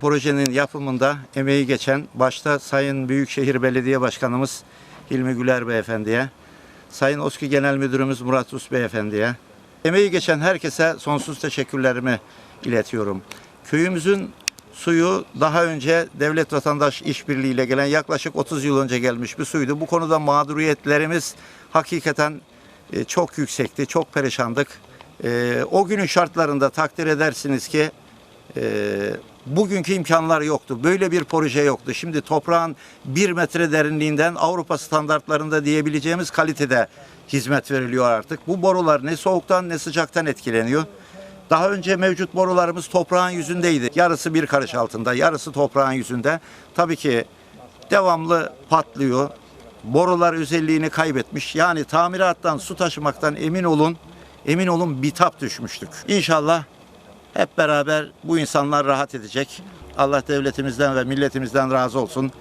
projenin yapımında emeği geçen başta Sayın Büyükşehir Belediye Başkanımız Hilmi Güler Beyefendi'ye, Sayın OSKİ Genel Müdürümüz Murat Us Beyefendi'ye, emeği geçen herkese sonsuz teşekkürlerimi iletiyorum. Köyümüzün suyu daha önce devlet vatandaş işbirliğiyle gelen yaklaşık 30 yıl önce gelmiş bir suydu. Bu konuda mağduriyetlerimiz hakikaten e, çok yüksekti, çok perişandık. E, O günün şartlarında takdir edersiniz ki e, bugünkü imkanlar yoktu. Böyle bir proje yoktu. Şimdi toprağın bir metre derinliğinden Avrupa standartlarında diyebileceğimiz kalitede hizmet veriliyor artık. Bu borular ne soğuktan ne sıcaktan etkileniyor. Daha önce mevcut borularımız toprağın yüzündeydi. Yarısı bir karış altında, yarısı toprağın yüzünde. Tabii ki devamlı patlıyor. Borular özelliğini kaybetmiş. Yani tamirattan, su taşımaktan emin olun, emin olun bitap düşmüştük. İnşallah hep beraber bu insanlar rahat edecek. Allah devletimizden ve milletimizden razı olsun.